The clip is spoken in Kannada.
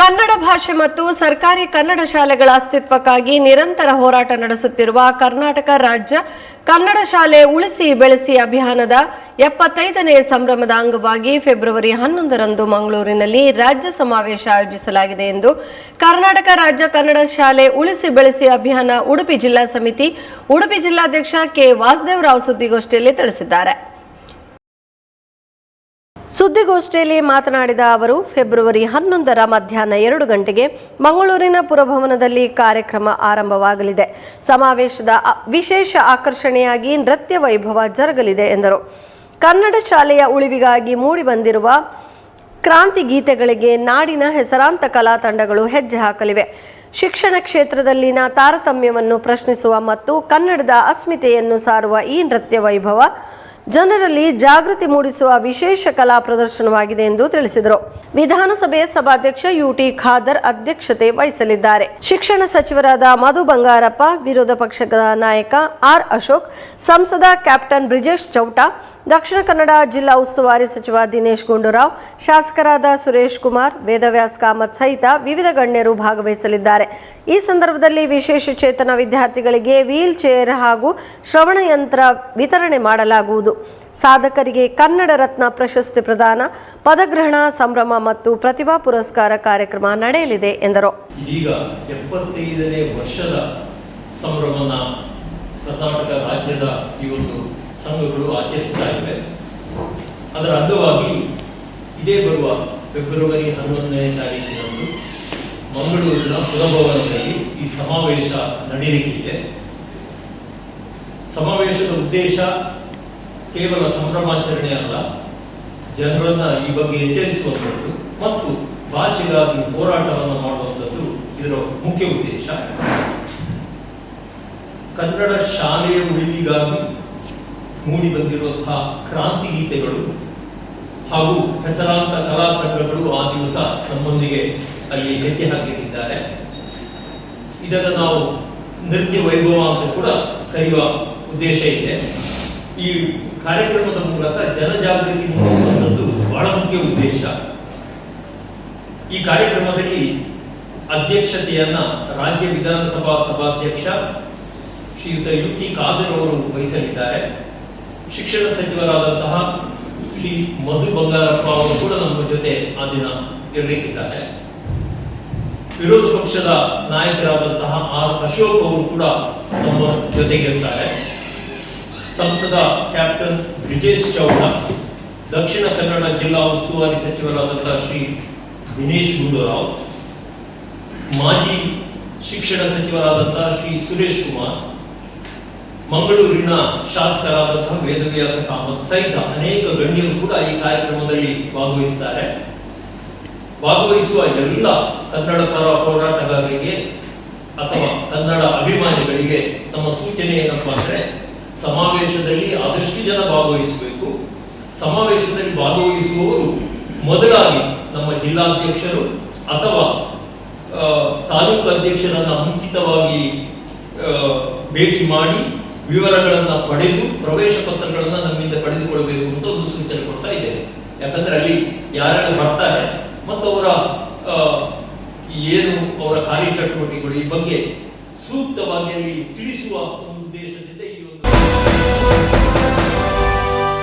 ಕನ್ನಡ ಭಾಷೆ ಮತ್ತು ಸರ್ಕಾರಿ ಕನ್ನಡ ಶಾಲೆಗಳ ಅಸ್ತಿತ್ವಕ್ಕಾಗಿ ನಿರಂತರ ಹೋರಾಟ ನಡೆಸುತ್ತಿರುವ ಕರ್ನಾಟಕ ರಾಜ್ಯ ಕನ್ನಡ ಶಾಲೆ ಉಳಿಸಿ ಬೆಳೆಸಿ ಅಭಿಯಾನದ ಎಪ್ಪತ್ತೈದನೇ ಸಂಭ್ರಮದ ಅಂಗವಾಗಿ ಫೆಬ್ರವರಿ ಹನ್ನೊಂದರಂದು ಮಂಗಳೂರಿನಲ್ಲಿ ರಾಜ್ಯ ಸಮಾವೇಶ ಆಯೋಜಿಸಲಾಗಿದೆ ಎಂದು ಕರ್ನಾಟಕ ರಾಜ್ಯ ಕನ್ನಡ ಶಾಲೆ ಉಳಿಸಿ ಬೆಳೆಸಿ ಅಭಿಯಾನ ಉಡುಪಿ ಜಿಲ್ಲಾ ಸಮಿತಿ, ಉಡುಪಿ ಜಿಲ್ಲಾಧ್ಯಕ್ಷ ಕೆ ವಾಸುದೇವರಾವ್ ಸುದ್ದಿಗೋಷ್ಠಿಯಲ್ಲಿ ತಿಳಿಸಿದ್ದಾರೆ. ಸುದ್ದಿಗೋಷ್ಠಿಯಲ್ಲಿ ಮಾತನಾಡಿದ ಅವರು, ಫೆಬ್ರವರಿ ಹನ್ನೊಂದರ ಮಧ್ಯಾಹ್ನ ಎರಡು ಗಂಟೆಗೆ ಮಂಗಳೂರಿನ ಪುರಭವನದಲ್ಲಿ ಕಾರ್ಯಕ್ರಮ ಆರಂಭವಾಗಲಿದೆ. ಸಮಾವೇಶದ ವಿಶೇಷ ಆಕರ್ಷಣೆಯಾಗಿ ನೃತ್ಯ ವೈಭವ ಜರುಗಲಿದೆ ಎಂದರು. ಕನ್ನಡ ಶಾಲೆಯ ಉಳಿವಿಗಾಗಿ ಮೂಡಿಬಂದಿರುವ ಕ್ರಾಂತಿ ಗೀತೆಗಳಿಗೆ ನಾಡಿನ ಹೆಸರಾಂತ ಕಲಾ ತಂಡಗಳು ಹೆಜ್ಜೆ ಹಾಕಲಿವೆ. ಶಿಕ್ಷಣ ಕ್ಷೇತ್ರದಲ್ಲಿನ ತಾರತಮ್ಯವನ್ನು ಪ್ರಶ್ನಿಸುವ ಮತ್ತು ಕನ್ನಡದ ಅಸ್ಮಿತೆಯನ್ನು ಸಾರುವ ಈ ನೃತ್ಯ ವೈಭವ ಜನರಲ್ಲಿ ಜಾಗೃತಿ ಮೂಡಿಸುವ ವಿಶೇಷ ಕಲಾ ಪ್ರದರ್ಶನವಾಗಿದೆ ಎಂದು ತಿಳಿಸಿದರು. ವಿಧಾನಸಭೆ ಸಭಾಧ್ಯಕ್ಷ ಯುಟಿ ಖಾದರ್ ಅಧ್ಯಕ್ಷತೆ ವಹಿಸಲಿದ್ದಾರೆ. ಶಿಕ್ಷಣ ಸಚಿವರಾದ ಮಧು ಬಂಗಾರಪ್ಪ, ವಿರೋಧ ಪಕ್ಷದ ನಾಯಕ ಆರ್ ಅಶೋಕ್, ಸಂಸದ ಕ್ಯಾಪ್ಟನ್ ಬ್ರಿಜೇಶ್ ಚೌಟಾ, ದಕ್ಷಿಣ ಕನ್ನಡ ಜಿಲ್ಲಾ ಉಸ್ತುವಾರಿ ಸಚಿವ ದಿನೇಶ್ ಗುಂಡೂರಾವ್, ಶಾಸಕರಾದ ಸುರೇಶ್ ಕುಮಾರ್ ವೇದವ್ಯಾಸ್ ಕಾಮತ್ ಸಹಿತ ವಿವಿಧ ಗಣ್ಯರು ಭಾಗವಹಿಸಲಿದ್ದಾರೆ. ಈ ಸಂದರ್ಭದಲ್ಲಿ ವಿಶೇಷ ಚೇತನ ವಿದ್ಯಾರ್ಥಿಗಳಿಗೆ ವೀಲ್ ಚೇರ್ ಹಾಗೂ ಶ್ರವಣ ಯಂತ್ರ ವಿತರಣೆ ಮಾಡಲಾಗುವುದು. ಸಾಧಕರಿಗೆ ಕನ್ನಡ ರತ್ನ ಪ್ರಶಸ್ತಿ ಪ್ರದಾನ, ಪದಗ್ರಹಣ, ಸಂಭ್ರಮ ಮತ್ತು ಪ್ರತಿಭಾ ಪುರಸ್ಕಾರ ಕಾರ್ಯಕ್ರಮ ನಡೆಯಲಿದೆ ಎಂದರು. ಇದೀಗ ಎಪ್ಪತ್ತೈದನೇ ವರ್ಷದ ಸಂಭ್ರಮನ ಕರ್ನಾಟಕ ರಾಜ್ಯದ ಈ ಒಂದು ಸಂಘಗಳು ಆಚರಿಸ್ತಾ ಇವೆ. ಅದರ ಅಂಗವಾಗಿ ಇದೇ ಬರುವ ಫೆಬ್ರವರಿ ಹನ್ನೊಂದನೇ ತಾರೀಕಿನಂದು ಮಂಗಳೂರಿನ ಪುರಭವನದಲ್ಲಿ ಈ ಸಮಾವೇಶ ನಡೆಯಲಿಕ್ಕಿದೆ ಸಮಾವೇಶದ ಉದ್ದೇಶ ಕೇವಲ ಸಂಭ್ರಮಾಚರಣೆ ಅಲ್ಲ, ಜನರನ್ನ ಈ ಬಗ್ಗೆ ಎಚ್ಚರಿಸುವಂಥದ್ದು ಮತ್ತು ಭಾಷೆಗಾಗಿ ಹೋರಾಟವನ್ನು ಮಾಡುವಂಥದ್ದು ಇದರ ಮುಖ್ಯ ಉದ್ದೇಶ. ಕನ್ನಡ ಶಾಲೆಯ ಉಳಿವಿಗಾಗಿ ಮೂಡಿ ಬಂದಿರುವಂತಹ ಕ್ರಾಂತಿ ಗೀತೆಗಳು ಹಾಗೂ ಹೆಸರಾಂತ ಕಲಾ ಆ ದಿವಸ ನಮ್ಮೊಂದಿಗೆ ಅಲ್ಲಿ ಹೆಜ್ಜೆ ಹಾಕಿಟ್ಟಿದ್ದಾರೆ. ಇದನ್ನು ನಾವು ನೃತ್ಯ ವೈಭವ ಅಂತ ಕೂಡ ಕರೆಯುವ ಉದ್ದೇಶ ಇದೆ. ಈ ಕಾರ್ಯಕ್ರಮದ ಮೂಲಕ ಜನಜಾಗೃತಿ ಮೂಡಿಸುವಂಥದ್ದು ಬಹಳ ಮುಖ್ಯ ಉದ್ದೇಶ. ಈ ಕಾರ್ಯಕ್ರಮದಲ್ಲಿ ಅಧ್ಯಕ್ಷತೆಯನ್ನ ರಾಜ್ಯ ವಿಧಾನಸಭಾ ಸಭಾಧ್ಯಕ್ಷ ಶ್ರೀಯುತ ಯು ಟಿ ಖಾದರ್ ಅವರು ವಹಿಸಲಿದ್ದಾರೆ. ಶಿಕ್ಷಣ ಸಚಿವರಾದಂತಹ ಶ್ರೀ ಮಧು ಬಂಗಾರಪ್ಪ ಅವರು ಕೂಡ ನಮ್ಮ ಜೊತೆ ಆ ದಿನ ಇರಲಿಕ್ಕಿದ್ದಾರೆ. ವಿರೋಧ ಪಕ್ಷದ ನಾಯಕರಾದಂತಹ ಆರ್ ಅಶೋಕ್ ಅವರು ಕೂಡ ನಮ್ಮ ಜೊತೆಗಿರ್ತಾರೆ. ಸಂಸದ ಕ್ಯಾಪ್ಟನ್ ಬ್ರಿಜೇಶ್ ಚೌಡ, ದಕ್ಷಿಣ ಕನ್ನಡ ಜಿಲ್ಲಾ ಉಸ್ತುವಾರಿ ಸಚಿವರಾದಂತಹ ಶ್ರೀ ದಿನೇಶ್ ಗುಂಡೂರಾವ್, ಮಾಜಿ ಶಿಕ್ಷಣ ಸಚಿವರಾದಂತಹ ಶ್ರೀ ಸುರೇಶ್ ಕುಮಾರ್, ಮಂಗಳೂರಿನ ಶಾಸಕರಾದಂತಹ ವೇದವ್ಯಾಸ ಕಾಮತ್ ಸಹಿತ ಅನೇಕ ಗಣ್ಯರು ಕೂಡ ಈ ಕಾರ್ಯಕ್ರಮದಲ್ಲಿ ಭಾಗವಹಿಸುತ್ತಾರೆ ಭಾಗವಹಿಸುವ ಎಲ್ಲ ಕನ್ನಡ ಪರ ಹೋರಾಟಗಾರರಿಗೆ ಅಥವಾ ಕನ್ನಡ ಅಭಿಮಾನಿಗಳಿಗೆ ನಮ್ಮ ಸೂಚನೆ ಏನಪ್ಪಾ ಅಂದ್ರೆ ಸಮಾವೇಶದಲ್ಲಿ ಆದಷ್ಟು ಜನ ಭಾಗವಹಿಸಬೇಕು. ಸಮಾವೇಶದಲ್ಲಿ ಭಾಗವಹಿಸುವವರು ಮೊದಲಾಗಿ ನಮ್ಮ ಜಿಲ್ಲಾಧ್ಯಕ್ಷರು ಅಥವಾ ತಾಲೂಕು ಅಧ್ಯಕ್ಷರನ್ನ ಮುಂಚಿತವಾಗಿ ಭೇಟಿ ಮಾಡಿ ವಿವರಗಳನ್ನು ಪಡೆದು ಪ್ರವೇಶ ಪತ್ರಗಳನ್ನು ನಮ್ಮಿಂದ ಪಡೆದುಕೊಳ್ಳಬೇಕು ಅಂತ ಒಂದು ಸೂಚನೆ ಕೊಡ್ತಾ ಇದ್ದೇನೆ. ಯಾಕಂದ್ರೆ ಅಲ್ಲಿ ಯಾರೆಲ್ಲ ಬರ್ತಾರೆ ಮತ್ತು ಅವರ ಏನು ಅವರ ಕಾರ್ಯಚಟುವಟಿಕೆಗಳು ಈ ಬಗ್ಗೆ ಸೂಕ್ತವಾಗಿ ಅಲ್ಲಿ ತಿಳಿಸುವ